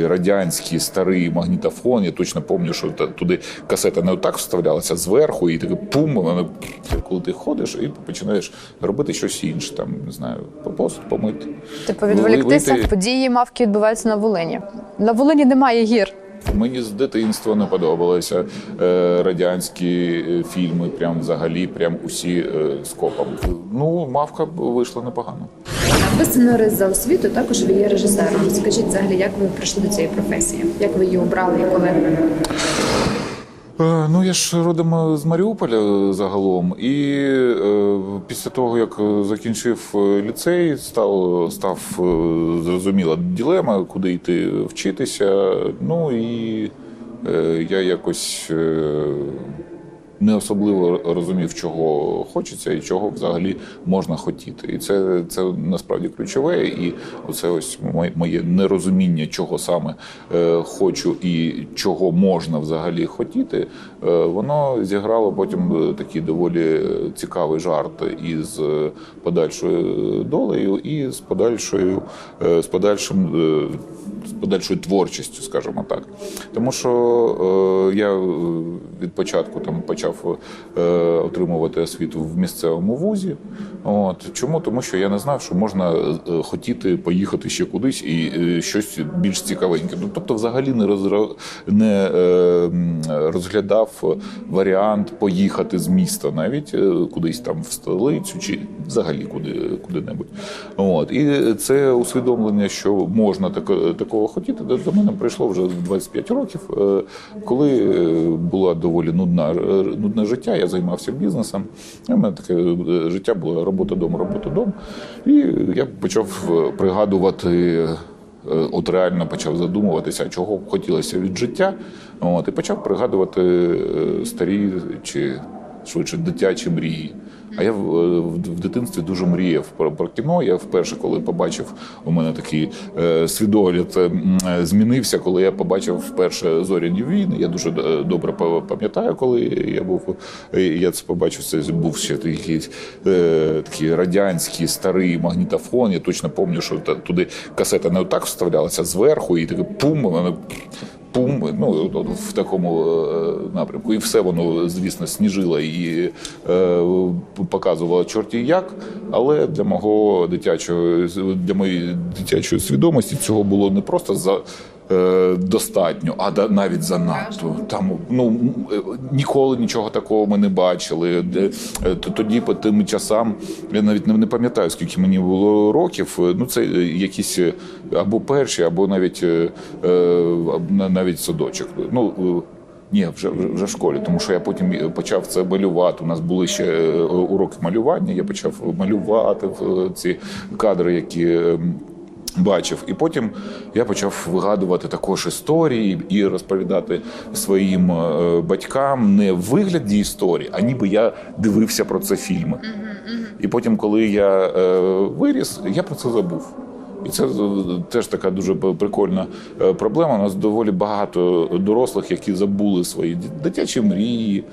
радянський старий магнітофон. Я точно пам'ятаю, що туди касета не отак вставлялася зверху, і таке пум, воно, коли ти ходиш і починаєш робити щось інше, там не знаю, посуд помити. Типу відволіктися. Вийти- Події мавки відбуваються на Волині. На Волині немає гір. Мені з дитинства не подобалися е, радянські е, фільми, прям взагалі, прям усі е, скопом. Ну, мавка вийшла непогано. Ви сценарист за освіту, також ви є режисером. Скажіть взагалі, як ви прийшли до цієї професії? Як ви її обрали і коли? Е, Ну, я ж родом з Маріуполя загалом, і е, після того, як закінчив е, ліцей, став, став е, зрозуміла ділема, куди йти вчитися. Ну і е, я якось е, не особливо розумів, чого хочеться і чого взагалі можна хотіти. І це, це насправді ключове. І оце ось моє- нерозуміння, чого саме е, хочу і чого можна взагалі хотіти, е, воно зіграло потім е, такий доволі цікавий жарт із подальшою долею, і з подальшою з подальшим. з подальшою творчістю, скажімо так. Тому що я від початку там почав е, отримувати освіту в місцевому вузі. От чому? Тому що я не знав, що можна е, хотіти поїхати ще кудись і е, щось більш цікавеньке. Ну тобто, взагалі не розра... не розглядав варіант поїхати з міста, навіть кудись там в столицю чи взагалі куди куди-небудь. От і це усвідомлення, що можна тако- такого хотіти, до мене прийшло вже в 25 років, коли була доволі нудна нудне життя. Я займався бізнесом. У мене таке е, життя було робота дом, робота дом. І я почав е, пригадувати. е, От реально почав задумуватися, чого б хотілося від життя. От, і почав пригадувати старі чи швидше дитячі мрії. А я в, в, в дитинстві дуже мріяв про, про кіно. Я вперше, коли побачив, у мене такий е, свідогляд е, е, змінився, коли я побачив вперше зоряні війни. Я дуже е, добре па- пам'ятаю, коли я був. е, Я це побачив. Це був ще такий, е, такий радянський старий магнітофон. Я точно пам'ятаю, що туди касета не отак вставлялася зверху, і таке пум, воно пум, ну в такому е, напрямку. І все воно, звісно, сніжило і е, показувало чорті як. Але для мого дитячого для моєї дитячої свідомості цього було не просто за. Е, Достатньо, а навіть занадто. Там ну е, ніколи нічого такого ми не бачили. Е, Тоді по тим часам я навіть не, пам'ятаю, скільки мені було років. Ну це якісь або перші, або навіть навіть садочок. Ну ні, вже, вже в школі, тому що я потім почав це малювати. У нас були ще уроки малювання. Я почав малювати ці кадри, які. Бачив, і потім я почав вигадувати також історії і розповідати своїм е, батькам не в вигляді історії, а ніби я дивився про це фільми. І потім, коли я е, виріс, я про це забув. І це е, теж така дуже прикольна проблема. У нас доволі багато дорослих, які забули свої дитячі мрії,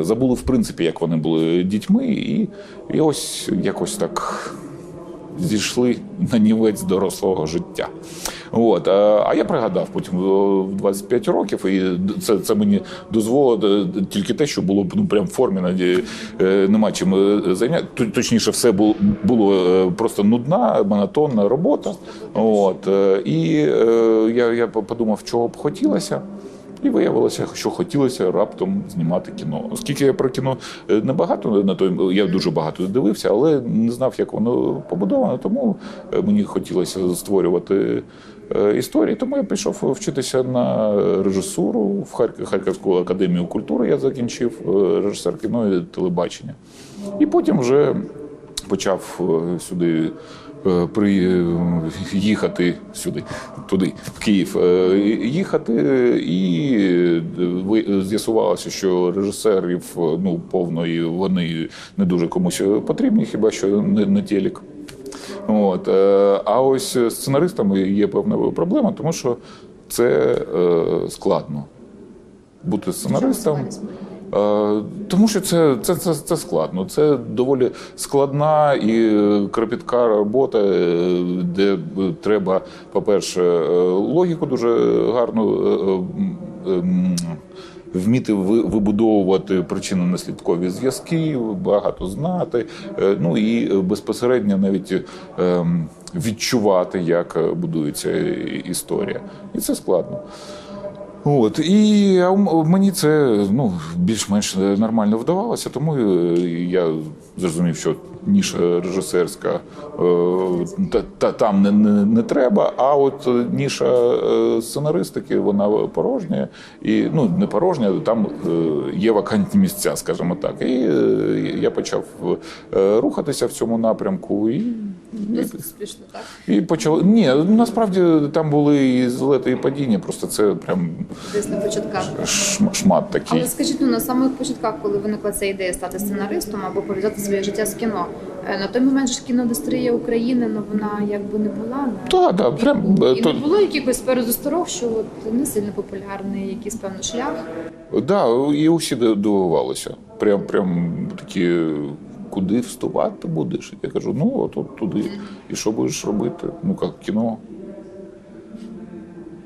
забули в принципі, як вони були дітьми, і, і ось якось так зійшли на нівець дорослого життя. От, а а я пригадав потім о, в 25 років, і це, це мені дозволило е, тільки те, що було ну, прям в формі е, нема чим е, зайняти. Точніше, все було, було е, просто нудна, монотонна робота. От, е, і е, я, я подумав, чого б хотілося. І виявилося, що хотілося раптом знімати кіно. Оскільки я про кіно е, небагато на той я дуже багато дивився, але не знав, як воно побудовано. Тому е, мені хотілося створювати е, історії. Тому я пішов вчитися на режисуру в Харк- Харківську академію культури. Я закінчив режисер кіно і телебачення. І потім вже почав сюди. Е, е, їхати сюди, туди, в Київ, е, їхати, і з'ясувалося, що режисерів ну повної вони не дуже комусь потрібні, хіба що не, не телек. От а ось з сценаристами є певна проблема, тому що це складно бути сценаристом. Е, Тому що це, це, це, це складно. Це доволі складна і кропітка робота, е, де треба, по-перше, е, логіку дуже гарно вміти ви- вибудовувати причинно-наслідкові зв'язки, багато знати, ну і безпосередньо навіть ем, відчувати, як будується історія. І це складно. От і мені це ну більш-менш нормально вдавалося, тому е, я зрозумів, що ніша режисерська е, та, та там не, не, не треба. А от ніша е, сценаристики вона порожня, і ну не порожня, там е, є вакантні місця, скажімо так. І е, я почав е, рухатися в цьому напрямку і. Успішно, так? І почали. Ні, насправді там були і злети, і падіння, просто це прям Десь на початках. шм- шмат такий. Але скажіть, ну на самих початках, коли виникла ця ідея стати сценаристом або пов'язати своє життя з кіно, е, на той момент ж кіноіндустрія України, ну вона якби не була Так, так, прям і то, не було якихось передосторог, що от не сильно популярний якийсь певний шлях. да, і усі ди- дивувалися. Прям, прям такі, куди вступати будеш? Я кажу, ну от, от туди. І що будеш робити? Ну як кіно.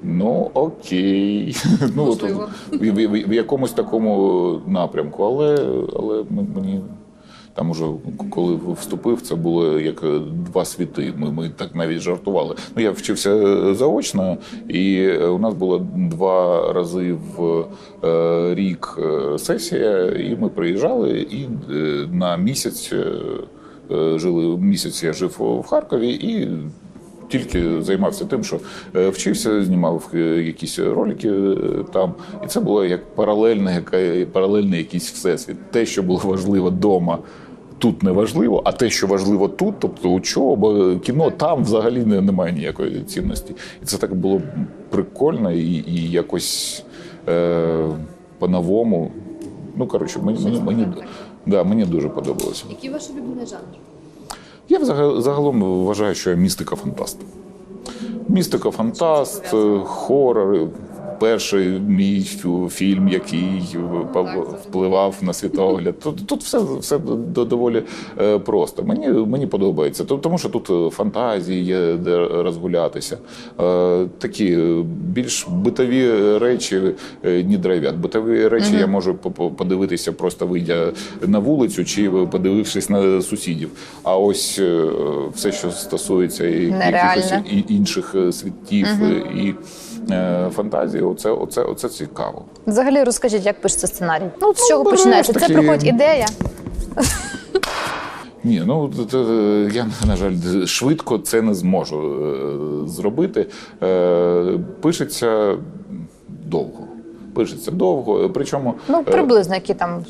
Ну окей. ну, от, в, в, в, в якомусь такому напрямку, але, але мені. Там уже коли вступив, це було як два світи. Ми, ми так навіть жартували. Ну я вчився заочно, і у нас було два рази в е, рік е, сесія, і ми приїжджали і е, на місяць е, е, жили місяць. Я жив в Харкові і. Тільки займався тим, що е, вчився, знімав е, якісь ролики е, там, і це було як паралельне, паралельний якийсь всесвіт. Те, що було важливо вдома, тут не важливо, а те, що важливо тут, тобто учоба, кіно, там взагалі не, немає ніякої цінності. І це так було прикольно і, і якось е, по-новому. Ну, коротше, мені, мені, мені, да, мені дуже подобалося. Який ваш улюблений жанр? Я загалом вважаю, що я містика фантаст. Містика фантаст, е, хорор. Перший мій фільм, який впливав на світогляд. Тут, тут все, все доволі е, просто. Мені, мені подобається. Тому що тут е, фантазії є де розгулятися. Е, Такі е, більш битові речі е, не драйвять. Битові речі я можу по- по- подивитися, просто вийдя на вулицю чи подивившись на сусідів. А ось е, все, що стосується і якихось інших е, світів е, і е, фантазії, оце, оце, оце цікаво. Взагалі розкажіть, як пишеться сценарій? Ну, з чого береш починається? Це такі- приходить ідея. Ні, ну я на жаль швидко це не зможу е, зробити. Е, Пишеться довго. Пишеться довго. Причому Ну, е, приблизно, які там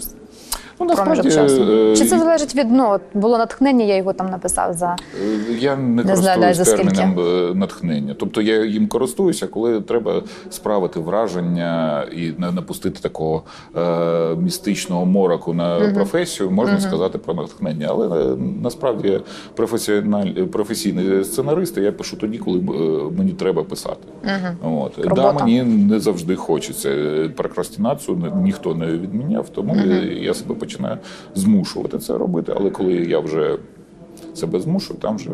ну, насправді, часу. е, Чи це залежить від ну, було натхнення, я його там написав за Е, Я не, Не користуюсь терміном е, натхнення. Тобто я їм користуюся, коли треба справити враження і на- напустити такого е, містичного мороку на професію, можна сказати про натхнення. Але насправді я професіональ, професійний сценарист, і я пишу тоді, коли мені треба писати. От. Да, мені не завжди хочеться. Прокрастинацію ніхто не відміняв, тому я- я себе починаю змушувати це робити. Але коли я вже себе змушую, там вже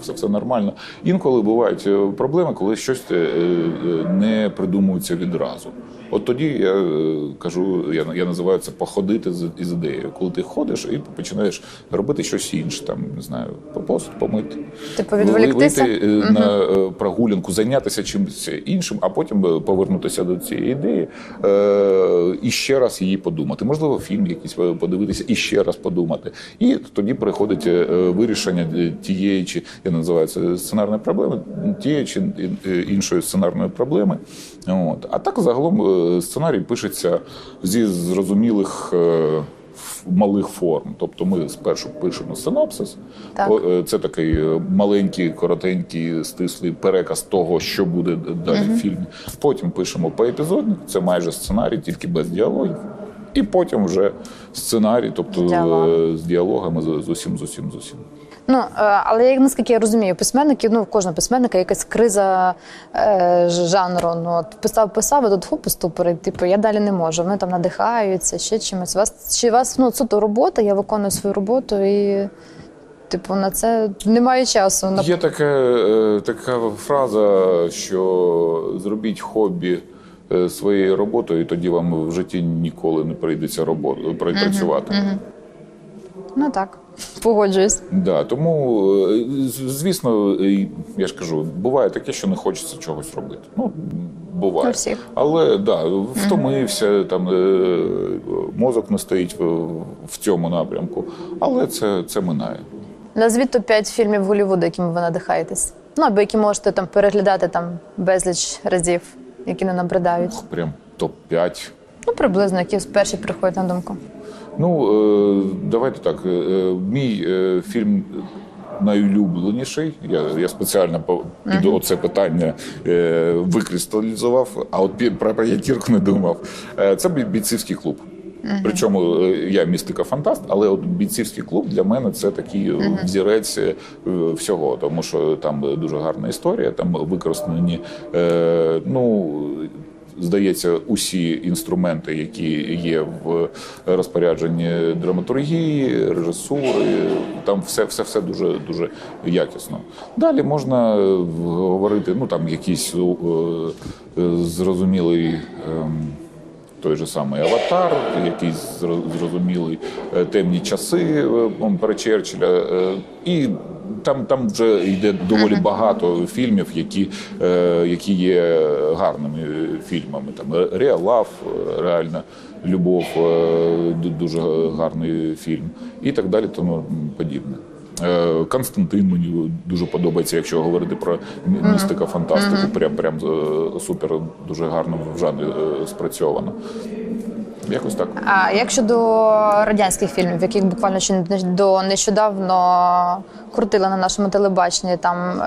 все, все нормально. Інколи бувають е, проблеми, коли щось е, е, не придумується відразу. От тоді я е, кажу, я, я називаю це походити з із ідеєю. Коли ти ходиш і починаєш робити щось інше, там не знаю, посуд помити, Типу, відволіктися? вийти е, на е, прогулянку, зайнятися чимось іншим, а потім повернутися до цієї ідеї е, і ще раз її подумати. Можливо, фільм якийсь подивитися і ще раз подумати. І тоді приходить вирішення тієї чи я називаю це сценарної проблеми, тієї чи іншої сценарної проблеми. От. А так загалом сценарій пишеться зі зрозумілих. е, Малих форм, тобто ми спершу пишемо синопсис, Так. Е, це такий е, маленький, коротенький, стислий переказ того, що буде далі в фільмі. Потім пишемо поепізодник, це майже сценарій, тільки без діалогів. І потім вже сценарій, тобто З діалогами. е, з діалогами з усім, з усім, з усім. Ну, е, але як наскільки я розумію, письменники, ну, в кожного письменника якась криза е, жанру. Ну, от писав, писав, і тут хоп, і типу, я далі не можу. Вони там надихаються, ще чимось. У Вас, чи у вас ну, суто робота, я виконую свою роботу і, типу, на це немає часу. Є таке, е, така фраза, що зробіть хобі е, своєю роботою, і тоді вам в житті ніколи не прийдеться роботу працювати. Ну так, погоджуюсь. Да, тому, е, звісно, я ж кажу, буває таке, що не хочеться чогось робити. Ну, буває. Всіх. Але да, втомився, там е, мозок не стоїть в, цьому напрямку. Але це, це минає. Назвіть топ-5 фільмів Голлівуду, якими ви надихаєтесь. Ну, або які можете там переглядати там безліч разів, які не набридають. Прям топ-5. Ну, приблизно, які перші приходять на думку. Ну, е, давайте так. е, е, Мій фільм найулюбленіший. Я, я спеціально під оце питання викристалізував, а от про п'ятірку не думав. Це бійцівський клуб. Причому е, я містика фантаст, але от бійцівський клуб для мене це такий е, взірець всього, тому що там дуже гарна історія, там використані е, ну. Здається, усі інструменти, які є в розпорядженні драматургії, режисури, там все, все, все дуже дуже якісно. Далі можна е, говорити, ну там якийсь е, е, зрозумілий. Той же самий аватар, якийсь зро- зрозумілий е, темні часи е, про Черчилля. е, І там, там вже йде доволі багато фільмів, які, які є гарними фільмами. Там Реал е, реальна любов, дуже гарний фільм, і так далі, тому подібне. Е, Константин мені дуже подобається, якщо говорити про мі- містика фантастику. Прям прям е, супер, дуже гарно в жанрі е, спрацьовано. Якось так. А як щодо радянських фільмів, яких буквально ще до нещодавно крутили на нашому телебаченні там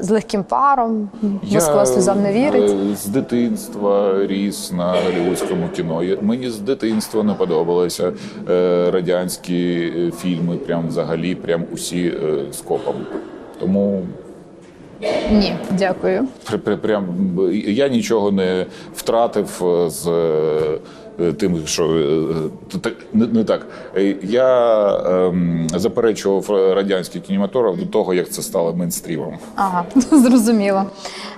з легким паром, Москва сльозам не вірить. е, з дитинства ріс на голівудському кіно. Мені з дитинства не подобалися е, радянські е, фільми, прям взагалі, прям усі е, скопом. Тому Ні, дякую. Прям я нічого не втратив з тим, що е, так- не, так. Е, Я ем, заперечував радянський кінематограф до того, як це стало мейнстрімом. Ага, зрозуміло.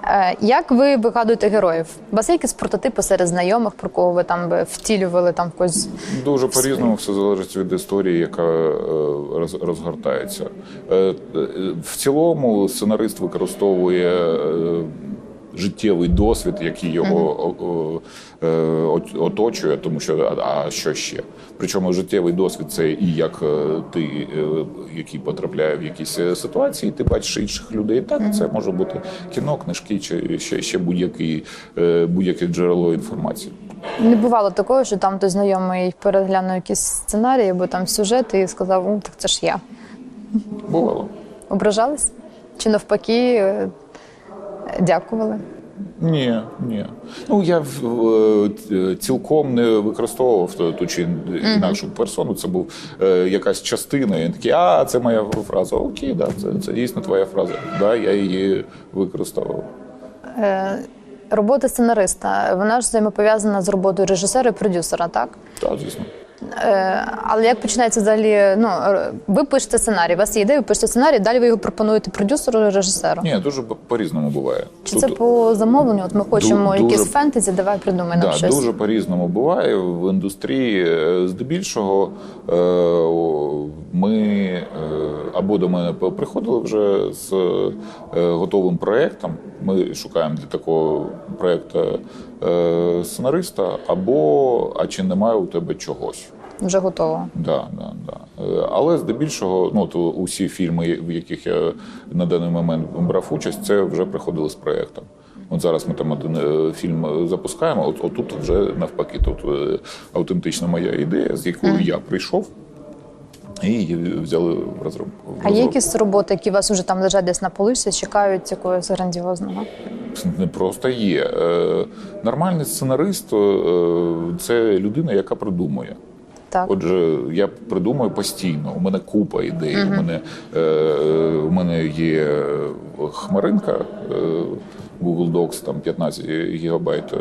Е, як ви вигадуєте героїв? У вас є якісь прототипи серед знайомих, про кого ви там би втілювали там когось? Дуже по-різному все залежить від історії, яка е, роз- розгортається. Е, е, В цілому сценарист використовує е, життєвий досвід, який його е, оточує, тому що а- що ще? Причому життєвий досвід це і як е, ти, е, який потрапляє в якісь ситуації, ти бачиш інших людей. Так, це може бути кіно, книжки чи ще, ще будь-який, будь-яке джерело інформації. Не бувало такого, що там той знайомий переглянув якісь сценарії або там сюжет і сказав, «О, так це ж я. Бувало. Ображались? Чи навпаки дякували? Ні, ні. Ну я е, цілком не використовував ту, ту чи інакшу персону. Це був е, якась частина. І такий, а це моя фраза. Окей, да, це, це дійсно твоя фраза. Да, я її використовував. Е, робота сценариста, вона ж взаємопов'язана з роботою режисера і продюсера, так? Так, звісно. Е, але як починається взагалі? Ну, ви пишете сценарій, у вас є ідея, ви пишете сценарій, далі ви його пропонуєте продюсеру, режисеру. Ні, дуже по- по-різному буває. Чи Тут- це по замовленню? От ми хочемо дуже- якісь фентезі, давай придумай нам Да, щось. дуже по-різному буває в індустрії. е, Здебільшого е, ми або до мене приходили вже з готовим проєктом. Ми шукаємо для такого проєкту е, сценариста, або а чи немає у тебе чогось. Вже готово. Да, да, да. Е, Але здебільшого, ну то усі фільми, в яких я на даний момент брав участь, це вже приходили з проєктом. От зараз ми там один е, фільм запускаємо. От отут вже навпаки, тут автентична моя ідея, з якою я прийшов, і її взяли в розробку. А є якісь роботи, які у вас вже там лежать десь на поличці, чекають якогось грандіозного? не просто є. Е, Нормальний сценарист е, це людина, яка придумує. Так. Отже, я придумаю постійно. У мене купа ідей. У мене е, у мене є хмаринка. Е, Google Docs, там 15 гігабайт е,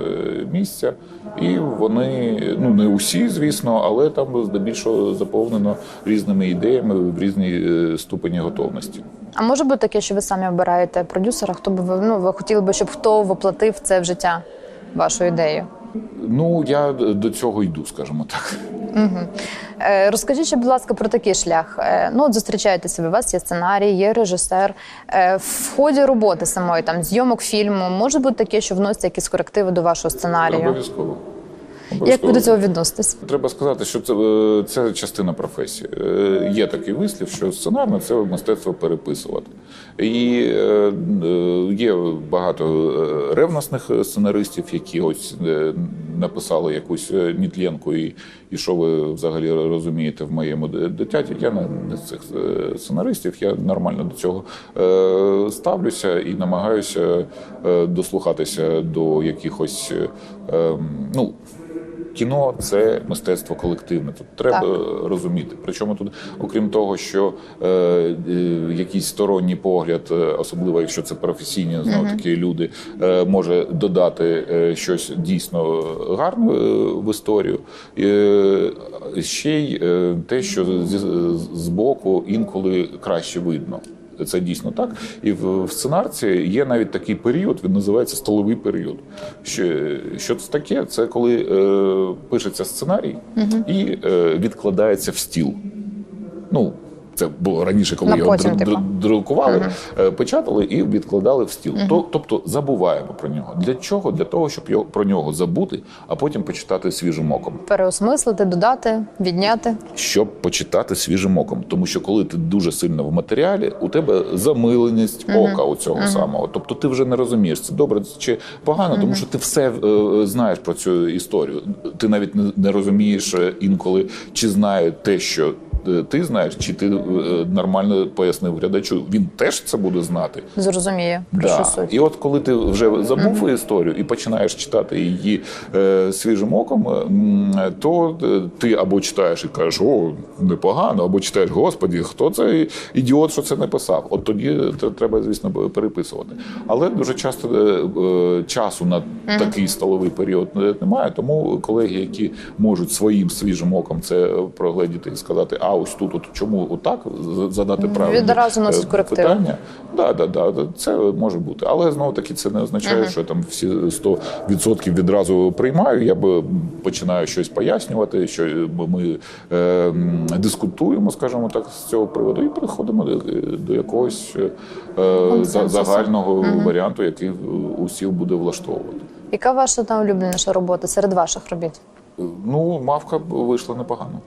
місця, і вони ну не усі, звісно, але там здебільшого заповнено різними ідеями в різній е, ступені готовності. А може бути таке, що ви самі обираєте продюсера, хто би ви ну ви хотіли би, щоб хто воплотив це в життя, вашу ідею? Ну я до цього йду, скажімо так. Е, Розкажіть, будь ласка, про такий шлях. Е, Ну, от зустрічаєтеся, у вас є сценарій, є режисер. Е, В ході роботи самої там зйомок фільму може бути таке, що вносять якісь корективи до вашого сценарію. Обов'язково. Як ви до цього відноситесь? Треба сказати, що це, е, це частина професії. Е, Є такий вислів, що сценарне це мистецтво переписувати. І е, є багато ревностних сценаристів, які ось написали якусь нітленку, і, і що ви взагалі розумієте в моєму дитяті. Я не з цих сценаристів, я нормально до цього ставлюся і намагаюся дослухатися до якихось. е, е, ну, Кіно це мистецтво колективне. Тут треба Так. розуміти. Причому тут, окрім того, що е, е, якийсь сторонній погляд, е, особливо якщо це професійні знову таки люди, е, може додати е, щось дійсно гарне е, в історію. Е, ще й е, те, що з, з боку інколи краще видно. Це дійсно так. І в, в сценарці є навіть такий період, він називається столовий період. Що, що це таке? Це коли е, пишеться сценарій і е, відкладається в стіл. Ну, це було раніше, коли На його потім, типу. друкували, е, печатали і відкладали в стіл. То- Тобто забуваємо про нього. Для чого? Для того, щоб його про нього забути, а потім почитати свіжим оком. Переосмислити, додати, відняти. щоб почитати свіжим оком. Тому що коли ти дуже сильно в матеріалі, у тебе замиленість ока у цього самого. Тобто ти вже не розумієш, це добре чи погано, тому що ти все е, знаєш про цю історію. Ти навіть не, не розумієш е, інколи, чи знає те, що. Е, Ти знаєш, чи ти е, нормально пояснив глядачу, він теж це буде знати. Зрозуміє, що Да. суть. І от коли ти вже забув історію і починаєш читати її е, свіжим оком, то е, ти або читаєш і кажеш, о, непогано, або читаєш, господі, хто цей ідіот, що це написав? От тоді треба, звісно, переписувати. Але дуже часто е, часу на такий столовий період немає. Тому колеги, які можуть своїм свіжим оком це прогледіти і сказати, а ось тут, от чому отак, задати правильні Відразу е, питання. Да, да, да, це може бути. Але знову таки це не означає, що я там всі 100% відразу приймаю. Я б починаю щось пояснювати, що ми е, дискутуємо, скажімо так, з цього приводу, і переходимо до, до якогось е, загального варіанту, який усіх буде влаштовувати. Яка ваша там улюбленіша робота серед ваших робіт? Ну, мавка вийшла непогано.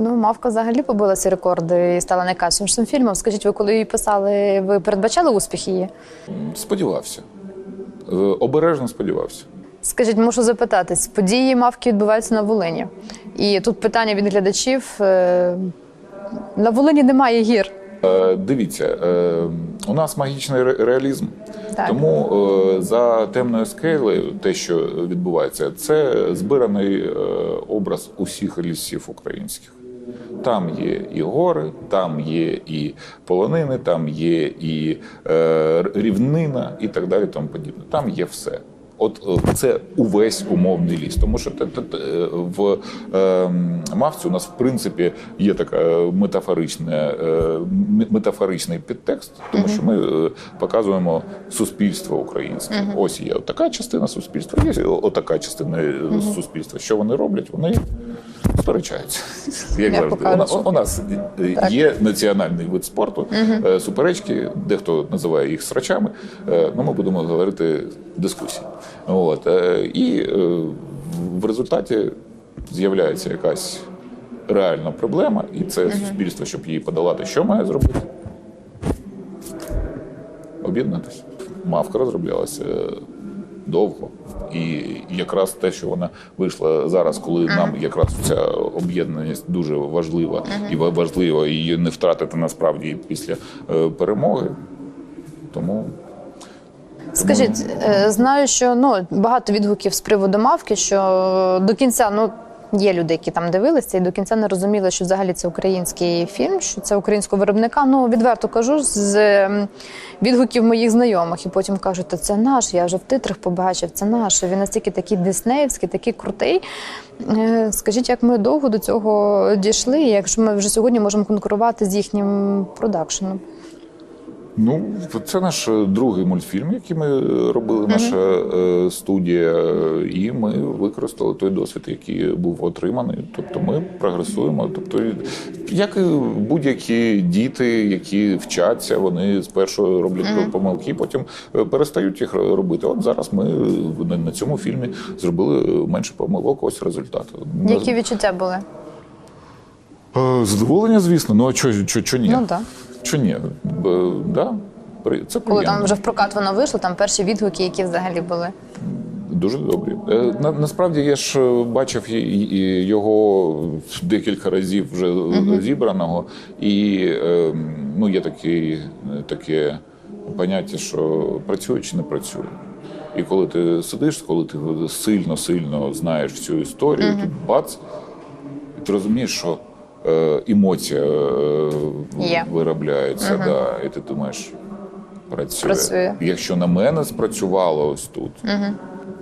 Ну, мавка взагалі побила ці рекорди і стала найкращим фільмом. Скажіть, ви коли її писали, ви передбачали успіх її? Сподівався. Е, Обережно сподівався. Скажіть, мушу запитатись, події мавки відбуваються на Волині. І тут питання від глядачів: е, на Волині немає гір. Е, Дивіться, е, у нас магічний ре- реалізм, Так. тому е, за темною скелею, те, що відбувається, це збираний е, образ усіх лісів українських. Там є і гори, там є і полонини, там є і е, рівнина, і так далі. Тому подібне. Там є все. От е, це увесь умовний ліс. Тому що е, в е, мавці у нас в принципі є така метафорична, метафоричний підтекст, тому що ми показуємо суспільство українське. Ось є така частина суспільства, є отака частина суспільства. Що вони роблять? Вони сперечаються. Як завжди. У, на- у нас є національний вид спорту, е, суперечки, дехто називає їх срачами. е, Ну, ми будемо говорити дискусії. От. е, І в результаті з'являється якась реальна проблема, і це суспільство, щоб її подолати, що має зробити? Об'єднатися. Мавка розроблялася довго. І якраз те, що вона вийшла зараз, коли нам якраз ця об'єднаність дуже важлива, і важливо її не втратити насправді після е, перемоги. Тому Скажіть, е, знаю, що ну багато відгуків з приводу мавки, що до кінця ну Є люди, які там дивилися і до кінця не розуміли, що взагалі це український фільм, що це українського виробника. Ну відверто кажу з ем, відгуків моїх знайомих. І потім кажуть, «Та це наш. Я вже в титрах побачив, це наш. Він настільки такий диснеївський, такий крутий. Е, Скажіть, як ми довго до цього дійшли, якщо ми вже сьогодні можемо конкурувати з їхнім продакшеном? Ну, це наш е, другий мультфільм, який ми е, робили, наша е, студія, і ми використали той досвід, який був отриманий. Тобто ми прогресуємо. Тобто, як і будь-які діти, які вчаться, вони спершу роблять помилки, потім перестають їх робити. От зараз ми на- цьому фільмі зробили менше помилок. Ось результат. Які відчуття були? Задоволення, звісно. Ну а чо, чо, чо ні? Ну так. Чо ні? Да, це Коли там вже в прокат воно вийшло, там перші відгуки, які взагалі були. Дуже добрі. Е, На, насправді я ж е, бачив його декілька разів вже зібраного, і е, ну, є такі, таке поняття, що працює чи не працює. І коли ти сидиш, коли ти сильно-сильно знаєш всю історію, тут бац, і ти розумієш, що емоція е, Є. виробляється, да, і ти думаєш, працює. Працює. Якщо на мене спрацювало ось тут,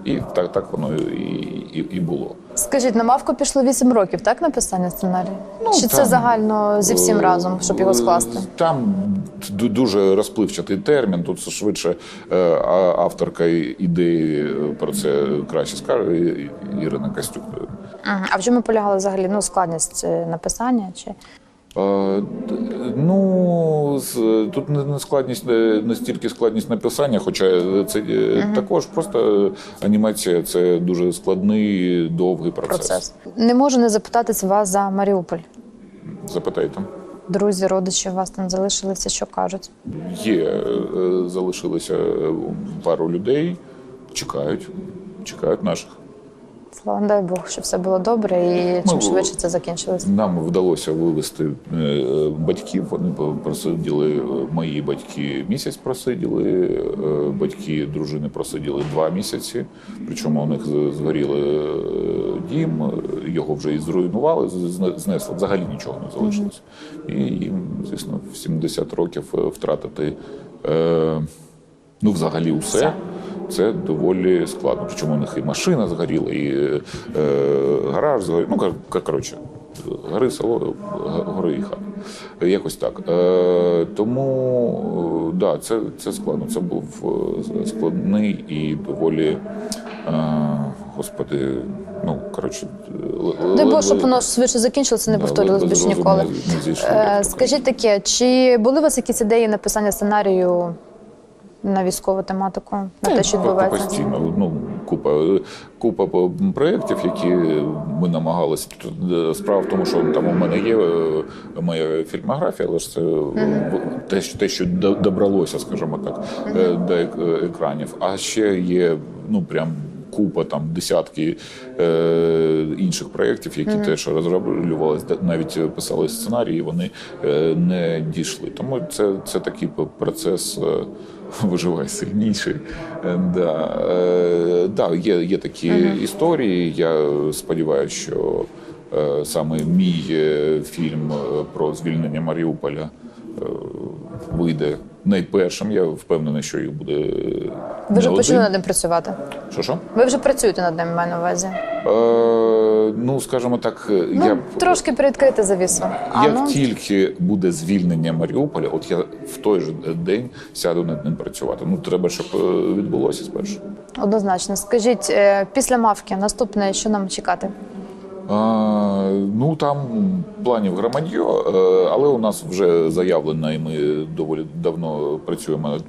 і так, так воно і, і, і було. Скажіть, на мавку пішло 8 років, так, написання сценарію? Чи це загально зі всім Е, разом, щоб його скласти? Там дуже розпливчатий термін. Тут швидше е, авторка ідеї е, про це краще скаже Ірина Костюк. Мгм. А в чому полягала взагалі ну, складність е, написання? Чи Е, Ну тут не складність, не не стільки складність написання, хоча це е, також просто анімація це дуже складний довгий процес. процес? Не можу не запитатися вас за Маріуполь. Запитайте. Друзі, родичі у вас там залишилися, що кажуть? Є, е, залишилося е, пару людей, чекають, чекають наших. Слава дай Бог, щоб все було добре і чим Ну, швидше це закінчилось. Нам вдалося вивезти е, батьків. Вони просиділи, е, мої батьки місяць просиділи, е, батьки дружини просиділи два місяці. Причому у них згоріли дім, його вже і зруйнували, знесли. Взагалі нічого не залишилось. І їм, звісно, в 70 років втратити ну, взагалі усе. Це доволі складно. Причому у них і машина згоріла, і е, гараж згорів. Ну, кор- коротше, гори село, гори і хата. Якось так. Е, тому е, да, це, це складно. Це був е, складний і доволі. Е, господи, ну коротше, Дай Бог, щоб воно швидше закінчилося, не да, повторювалося більше ніколи. не- не зійшли, Е, Скажіть таке, чи були у вас якісь ідеї написання сценарію на військову тематику, на те, що відбувається? Постійно, ну, купа, купа по- проєктів, які ми намагалися. Е, Справа в тому, що там у мене є е, моя фільмографія, але ж це те, що, те, що до- добралося, скажімо так, е, до екранів. А ще є ну прям. Купа там десятки е, інших проєктів, які теж розроблювалися, навіть писали сценарії, вони е, не дійшли. Тому це, це такий процес е, виживай сильніший. Е, Да, е, да, є, є такі історії. Я сподіваюся, що е, саме мій фільм про звільнення Маріуполя вийде найпершим. Я впевнений, що їх буде. Ви вже почали над ним працювати? Що що? Ви вже працюєте над ним, маю на увазі. Е, ну, скажімо так, Ну, я трошки приоткрити завісу. Як ну, тільки буде звільнення Маріуполя, от я в той же день сяду над ним працювати. Ну треба, щоб е, відбулося спершу. Однозначно. Скажіть, е, після мавки наступне, що нам чекати? А, ну там планів громадьо, але у нас вже заявлено, і ми доволі давно працюємо над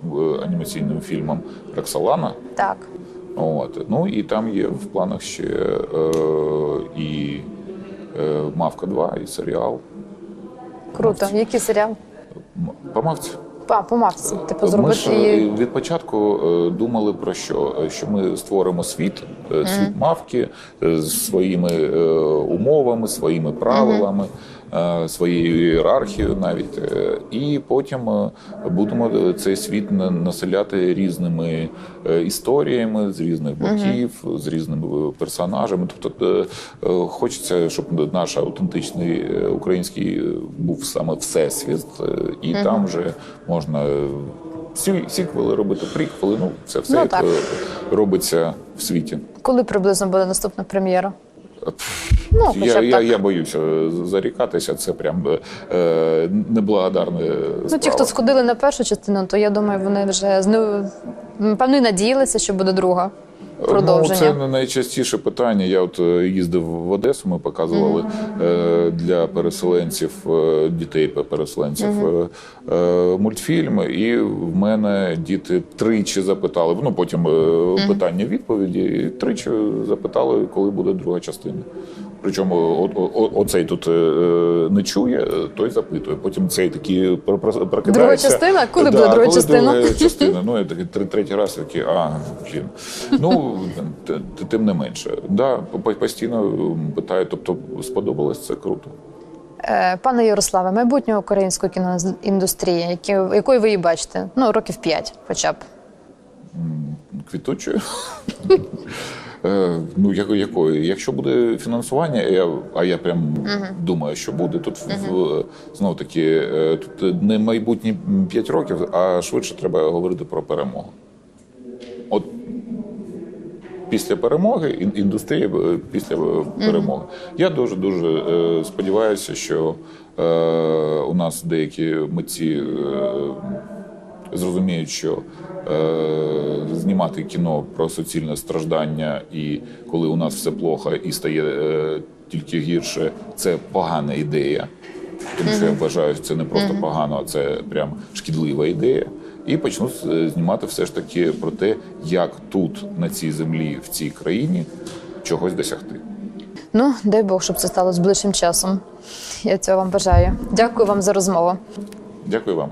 анімаційним фільмом Роксолана. Так. От ну і там є в планах ще е, і е, Мавка 2, і серіал. Круто. Який серіал? По мавці. А, по мавці. Типу, Ми ж її. е, від початку е, думали про що? Е, Що ми створимо світ, світ мавки е, з своїми умовами, своїми правилами. е, своєю ієрархією навіть. Е, І потім е, будемо цей світ на- населяти різними е, історіями з різних боків, з різними персонажами. Тобто е, е, хочеться, щоб наш аутентичний е, український е, був саме всесвіт, е, і там вже можна. е, Сі- Сіквели робити, приквели, ну це все Ну, як е, робиться в світі. Коли приблизно буде наступна прем'єра? Ну, Я, я, я боюся зарікатися, це прям е, неблагодарне. Ну, ті, хто сходили на першу частину, то я думаю, вони вже певно і надіялися, що буде друга продовження. Ну, це не найчастіше питання. Я от е, їздив в Одесу, ми показували е, для переселенців, е, дітей переселенців е, е, мультфільм, і в мене діти тричі запитали. Ну потім питання відповіді, і тричі запитали, коли буде друга частина. Причому оцей тут е, не чує, е, той запитує. Потім цей про- прокидається. Друга частина? Коли буде друга коли частина? друга частина? Ну, я такий третій раз такий, а, блін. Ну, тим не менше. Да, постійно питаю, тобто сподобалось це круто. Е, Пане Ярославе, майбутнє української кіноіндустрії, якою ви її бачите? Ну, років п'ять хоча б. Квітучою. Е, Ну, яко- якою? Якщо буде фінансування, я, а я прям думаю, що буде тут в знов таки е, тут не майбутні 5 років, а швидше треба говорити про перемогу. От після перемоги індустрія е, після перемоги. Я дуже дуже сподіваюся, що е, у нас деякі митці е, зрозуміють, що е, знімати кіно про суцільне страждання, і коли у нас все плохо і стає е, тільки гірше, це погана ідея. Тому що я вважаю, що це не просто погано, а це прям шкідлива ідея. І почну е, знімати все ж таки про те, як тут, на цій землі, в цій країні, чогось досягти. Ну, дай Бог, щоб це сталося ближчим часом. Я цього вам бажаю. Дякую вам за розмову. Дякую вам.